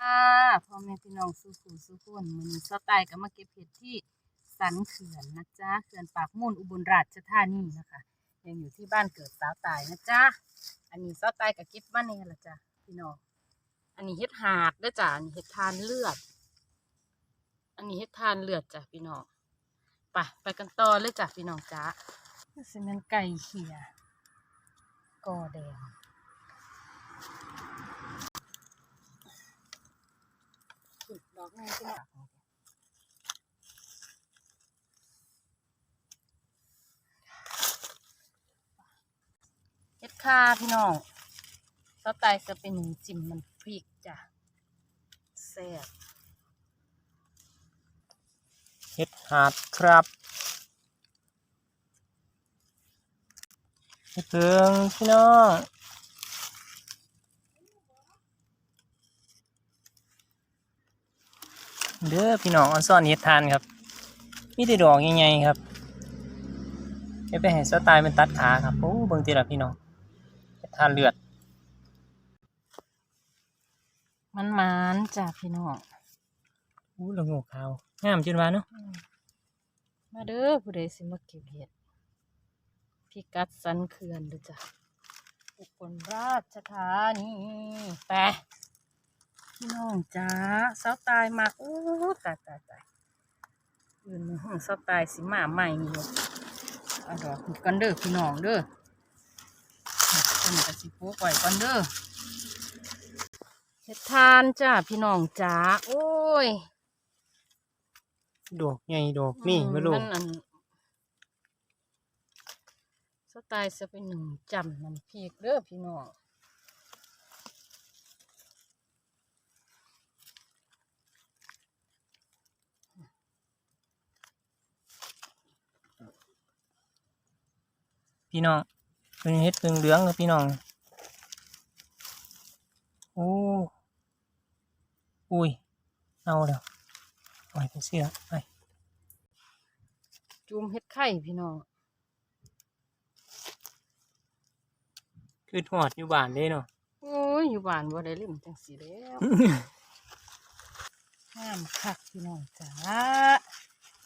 ค่ะพ่อแม่พี่น้องสู้สู่สู้คนมือนี้สไตล์ก็มาเก็บเห็ดที่สันเขื่อนนะจ๊ะเขื่อนปากมูลอุบลราชธานีนะคะ ยังอยู่ที่บ้านเกิดสาวตายนะจ๊ะอันนี้สไตล์กับเก็บบ้านนี่แหละจ้ะพี่น้องอันนี้เห็ดหาดด้อจ้ะอันนี้เห็ดทานเลือด อันนี้เห็ดทานเลือดจ้ะพี่น้องไปไปกันต่อเลยจ้ะพี่น้องจ้ะนี่สิเป็นไก่เขียกอแดง ดอกนึงพี่น้องเฮ็ดค่าพี่น้องสไตล์จะเป็นหนึ่งจิ้มมันพริกจ้ะแซ่บเห็ดหาดครับเห็ดเพิงพี่น้อง เด้อพี่น้องออนซ่อนเห็ดทานครับ มีแต่ดอกใหญ่ๆครับเดี๋ยวไปให้สไตล์เป็นตัดขาครับโอ้เบิ่งทีละพี่น้องเห็ดทานเลือด มันมันๆจ้ะพี่น้องอู้ละโงูขาวงามจนว่าเนาะอืมมาเด้อผู้ใดสิมาเก็บเห็ดพิกัดสันเขื่อนเด้อจ้ะอุบลราชธานีไป พี่น้องจ้าเสาตายมากโอ้ตายตายตายยืนในห้องเสาตายสิมาใหม่นี่อยู่เอาดอกนี่กันเด้อพี่น้องเด้อต้นกระสิปลูกไว้กันเด้อเฮ็ดทานจ้าพี่น้องจ้าโอ้ยดอกใหญ่ดอกนี่ไม่รู้นอันสไตล์จะเป็นหนึ่งจำน้ำพริกเด้อพี่น้อง พี่น้องเป็นเห็ดเพิงเหลืองเลยพี่น้องโอ้อุ้ยเอาแล้วปล่อยเป็นเสื้อไปจุ่มเฮ็ดไข่พี่น้องคือหอดอยู่บ้านเด้เนาะโอ้ยอยู่บ้านบ่ได้เล่มจังสีแล้วห้ามคักพี่น้องจ้า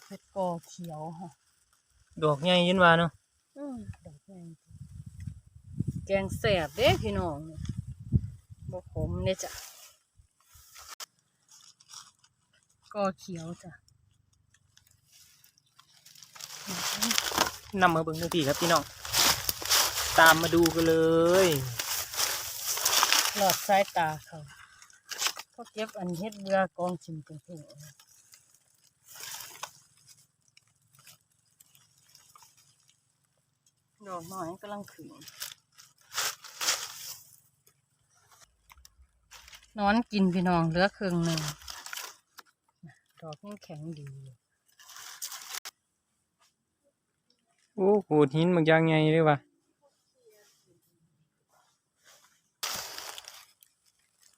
เฮ็ดกอเขียวฮะดอกใหญ่ยินว่าเนาะอืมดอกแดง แกงแสบเด้พี่น้องบ่ขมเนี่ยจ้ะกอเขียวจ้ะนำมาเบิ่งดูพี่ครับพี่น้อง ตามมาดูกันเลย หลอดสายตาเขาเขาเก็บอันเฮ็ดเบือกองชิมเป็นถุงดอกน้อยกำลังขึ้น นอนกินพี่น้องเหลือครึ่งหนึ่งดอกยังแข็งดีอยู่โอ้โหดหินบางอย่างใหญ่เลยว่ะ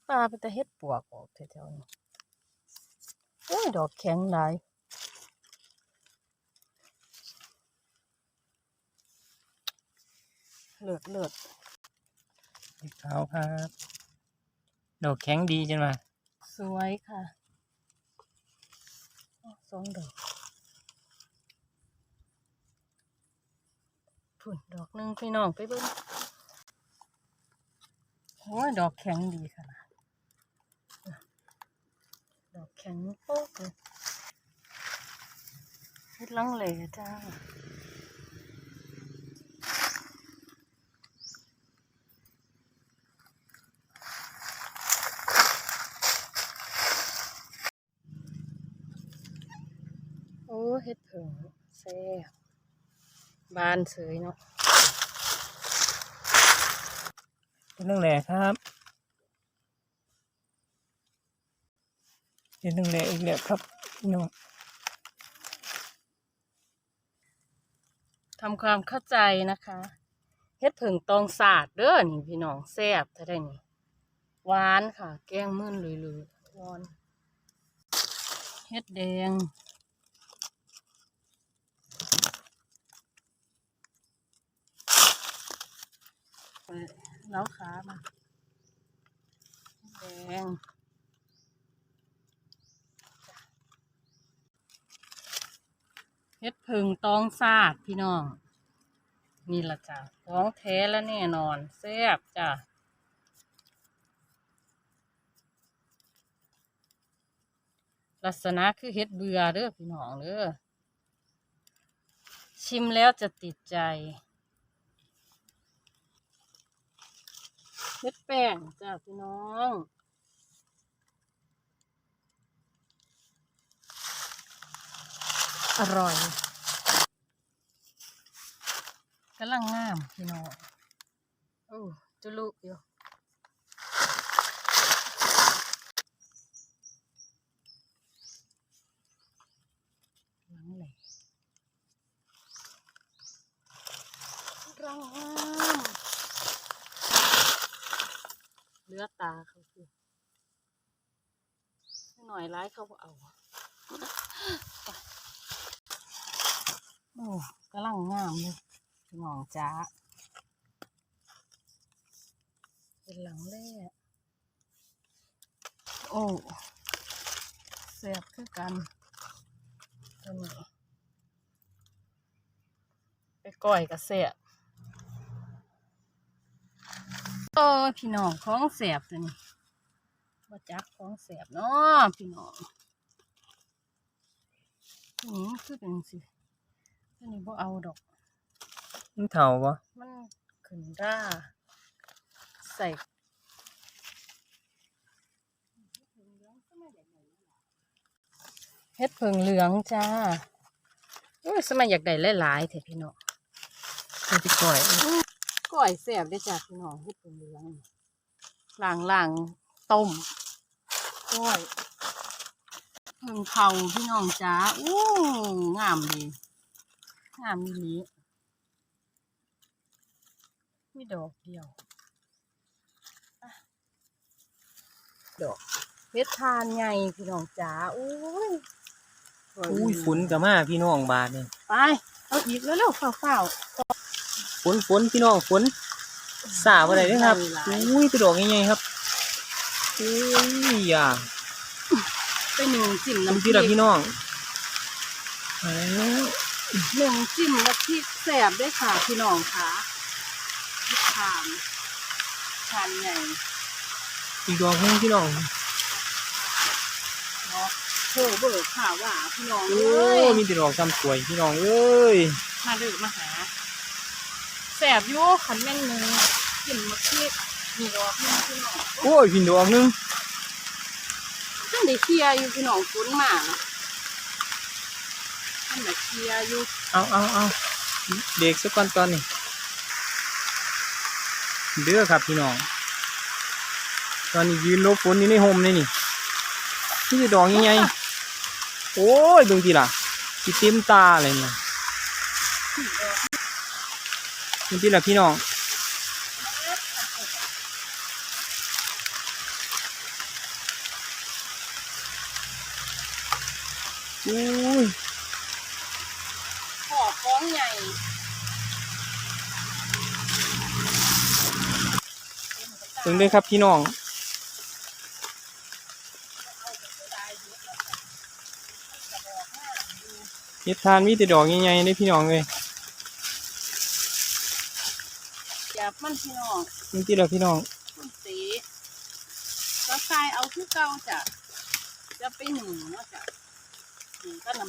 ปลาไปแต่เฮ็ดปวกออกแถวๆนี้โอ้ยดอกแข็งหลายเลือดเลือดสีขาวครับ ดอกแข็งดีจังว่าสวยค่ะสองดอกพุ่นดอกหนึ่งพี่น้องไปเบิ่งโอ้ยดอกแข็งดีขนาดดอกแข็งโป๊กเลยเฮ็ดลังเลจ้า อ้เฮ็ดเผิงแซ่บบานเสยเนาะเป็นเรื่องแหล่ครับเป็นเรื่องแหล่อีกแล้วครับพี่น้องทำความเข้าใจนะคะเฮ็ดเผิงตองสาดเด้อนี่พี่น้องแซ่บเท่าได้นี่หวานค่ะ แกงมื่นเลยๆวอนเฮ็ดแดง เปิดเล้าขามาแดงเฮ็ดพึ่งตองซาดพี่น้อง นี่ละจ้ะท้องแท้แล้วแน่นอนแซ่บจ้ะลักษณะคือเฮ็ดเบื่อเด้อพี่น้องเด้อชิมแล้วจะติดใจ ฮ็ดแป้งจ้ะพี่น้องอร่อยกำลังงามพี่น้องโอ้จุลุอยู่หลังเลยรังงามเหลือตาเขาคือหน่อยร้ายเขาเอาโอ้กำลังงามเลยงองจ้า เป็นหลังแรกโอ้เสียบคือกันตัวนี้ไปก้อยกับเสียบ โอ้ยพี่น้องของเสียบตัวนี้ว่าจักของเสียบเนาะพี่น้องนี่มันคือเป็นสิอันนี้บ่เอาดอก มันเถ่าปะมันขึ้นร่าใส่เฮ็ดเพิงเหลืองจ้าโอ้ยสมัยอยากได้หลายๆเถอะพี่น้องไม่ไปก่อย ก้อยแซ่บได้อจ้าพี่น้องเฮ็ดเพิงเหลืองล่างล่างๆต้มก้อยเพิงเผาพี่น้องจ้าอู้งามดีงามดีนี้มีดอกเดียวอะดอกเพชรทานไงพี่น้องจ๋าอุ้ยสวยอุ้ยฝนกับมาพี่น้องบาดเนี่ยไปเอาอีกแล้วเร็วๆเฝ้าฝ นฝนพี่น้องฝนสาบอะไรด้วยครับหลายอุ้ยตัวดอกยังไงครับอุ้ยอะๆไปหนึ่งจิ้มน้ำน้ำพพี่ริละกพี่น้องเอ้ยหนึ่งจิ้มน้ำพริกแซ่บได้วยค่ะพี่น้องค่ะพริกทานทานไงอีกดอกหนึงพี่น้องเนาะโหเบิกข่าวว่าพี่น้องโอ้เอ้ยมีแต่ดอกซ้ำสวยพี่น้องเอ้ยมาเดือมาหาแซ่บอยู่ขันแม่นหนึ่งจิ้มมะพริกมีดอกหนึงพี่น้องโอ้ยพี่ดอกหนึงท่านได้เคลียร์อยู่พี่น้องฝนมานะท่านได้เคลียร์อยู่เอาเอาเอาเด็กสักก่อนตอนนี้เด้อครับพี่น้อง ตอนนี้ยืนหลบฝนอยู่ในโฮมเลยนี่นี่จะดอกยังไงโอ้ยเบิ่งทีล่ะสิเต็มตาเลยเนี่ย เบิ่งทีล่ะพี่น้องอุ้ยขอฟ้องใหญ่ถึงเลยครับพี่น้องเฮ็ดทานมีแต่ดอกใหญ่ๆเด้พี่น้องเลย อย่ามันพี่น้องนี่ที่เราพี่น้องมันสีก็ทรายเอาคือเก่าจ้ะจะไปหนึ่งเนาะจ้ะหนึ่งก็น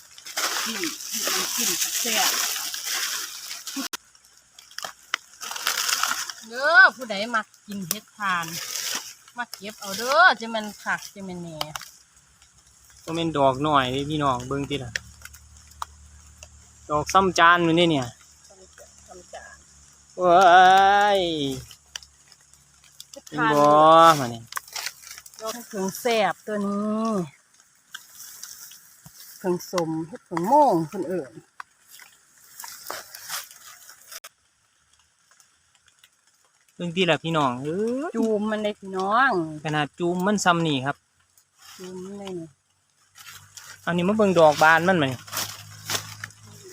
ำจิ้มน้ำจิ้มแซ่บเด้อผู้ใดมักกินเฮ็ดทานมาเก็บเอาเด้อจะมันผักจะมันแหน่ก็เป็นดอกหน่อยเด้พี่น้องเบิ่งติล่ะดอกซ้ำจานมันนี่เนี่ยทำจาน ว้ายเฮ็ดเป็นทานบ่มาเนี่ยดอกถึงแซ่บตัวนี้ถึงสมเฮ็ดถึงโม่งคนอื่นเบิ่งติล่ะพี่น้องเออจูมมันเลยพี่น้อง ขนาดจูมมันซ้ำนี่ครับ จูมมันเลยนี่อันนี้มาเบิ่งดอกบานมันมานี่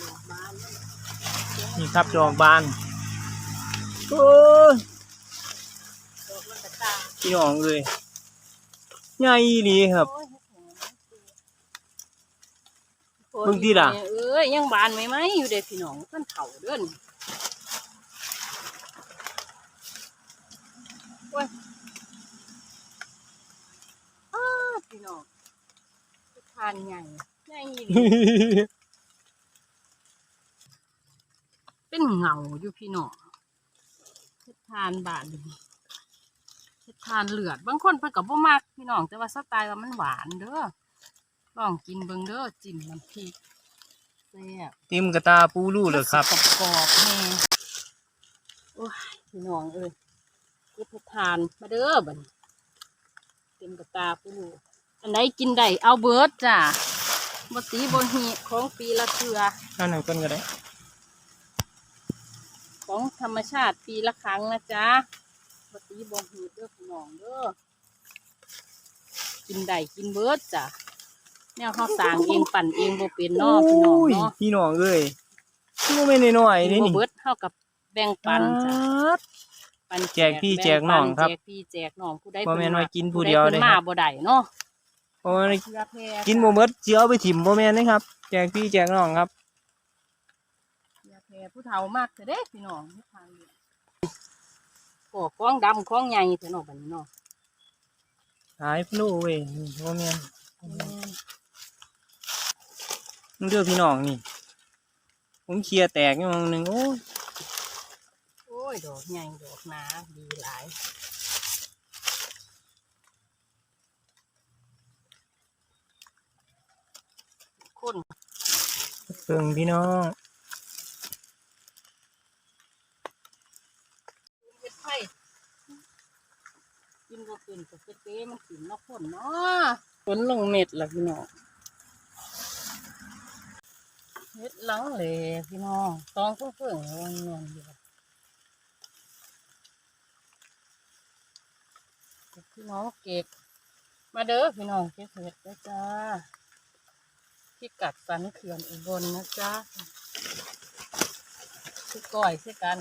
ดอกบานนี่ครับดอกบาน โอ้ยดอกมันกระตายพี่น้องเอ้ยใหญ่อีหลีครับโอ้ยเฮ็ดหยังเบิ่งติล่ะเอ้อ้ยยังบานไหมไหมอยู่เด็พี่น้องท่านเถ่าเด้อนโอ้ยอ้าพี่น้องทานใหญ่ใหญ่ดีเป็นเงาอยู่พี่น้องเฮ็ด ทานบานนี่เฮ็ดทานเลือด บางคนเพิ่นก็บ่มักพี่น้องแต่ว่าสไตล์ว่ามันหวานเด้อลองกินเบิ่งเด้อจิ้มน้ำพริกแซ่บเต็มกระตาปูรูเลยครับมันสิกรอบๆแน่โอ้ยพี่น้องเอ้ยเฮ็ดเฮ็ดทานมาเด้อบัดนี้เต็มกระตาปูรูอันไหนกินได้เอาเบิดจ้ะบ่ตีบ่หีของปีละเทื่อนั่นหนึ่งต้นก็ได้ ของธรรมชาติปีละครั้งนะจ๊ะบตีบองหีบเด้อพี่น้องเด้อกินได้กินเบิดจ้ะแนวเขาสร้างเองปั่นเองบ่เป็นเนาะพี่น้องโยเนาะพี่น้องเอ้ยโมเมนต์น้อยๆกินี่นบ่นี่เบิดเท่ากับแบ่งปันจ้ะป๊าดปันแจกพี่บ่แจกน้องครับแจกพี่แจกน้องผู้ใดบ่แม่นว่ากินผู้ใเดียวพิ่เด้นคมารับบ่ได้เนาะเพราะว่าเพื่อแพร่กินโมเบิดเจียวไปถิ่มโมแมนนะครับ แจกพี่แจกน้องครับเพื่อ แพร่ผู้เฒ่ามากเถอะเด้พี่น้องที่ทางเดียวโอ้ของดำของใหญ่เถอะเนาะบัดนี้เนาะหายพลูเว้ยโมแมนอืมมึงเดือพี่น้องนี่ ผมเคลียร์แตกอยู่มึงหนึ่งโอ้ยโอ้ยดอกใหญ่ดอกหนาดีหลายคนเพิ่งพี่น้อง เฮ็ดไผ่กินบ่ เป็นก็เป๊ะมันกินเนาะคนเนาะฝนลงเม็ดล่ะพี่น้องเฮ็ดหลังเลยพี่น้องตองเพิ่งเพิ่งๆวันนอนอยู่พี่น้องเก็บ มาเด้อพี่น้องเก็บเห็ดเด้อจ้าที่กัดสันเขื่อนอุบลนะจ๊ะคือก้อยใช่กัน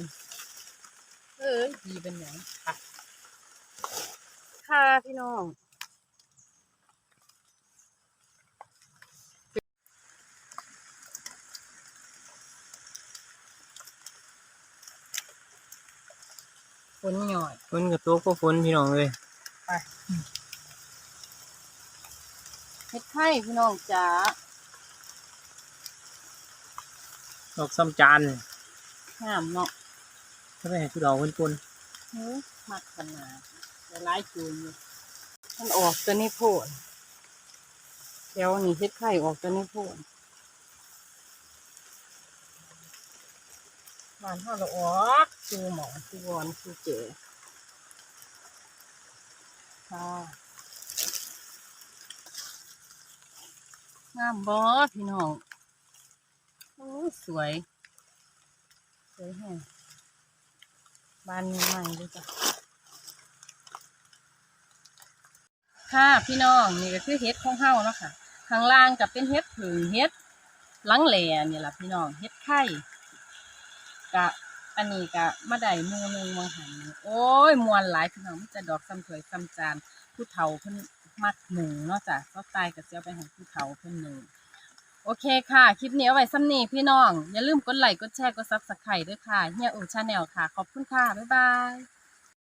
เอ้ยดีเป็นอย่างค่ะ ค่ะพี่น้องฝนหน่อยฝนกับตัวก็ฝนพี่น้องเลยไปเฮ็ดไข่พี่น้องจ๋าดอกซ้ำจานงามเนาะถ้าไปให้ผู้ดอกคนปนเฮ้ยมักขนาด ละลายจูนอยู่มันออกตัวนี้โพดเดี๋ยวนี่เฮ็ดไข่ออกตัวนี้โพดบานเท่าเราออกจูหมอจูวอนจูเจ๋ค่ะงามบอพี่น้องโอ้สวย สวยแฮงบ้านใหม่เลยจ้ะ ค่ะพี่น้องนี่ก็คือเฮ็ดของเฮาเนาะค่ะข้างล่างก็เป็นเฮ็ดผึ่งเฮ็ดลังแหล่นี่แหละพี่น้องเฮ็ดไข่กะอันนี้กะมาได้มูนึงมองหันโอ้ยมวนหลายพี่น้องมันจะดอกซ้ำถวยซ้ำจานผู้เฒ่าเพิ่นมักหนึ่งเนาะจ้ะก็ตายก็สิเอาไปให้ผู้เฒ่าเพิ่นหนึ่งโอเคค่ะ คลิปนี้เอาไว้ซ้ำนี้พี่น้อง อย่าลืมกดไลค์กดแชร์กดซับสไครต์ด้วยค่ะเฮียอูชาแนลค่ะ ขอบคุณค่ะ บ๊ายบาย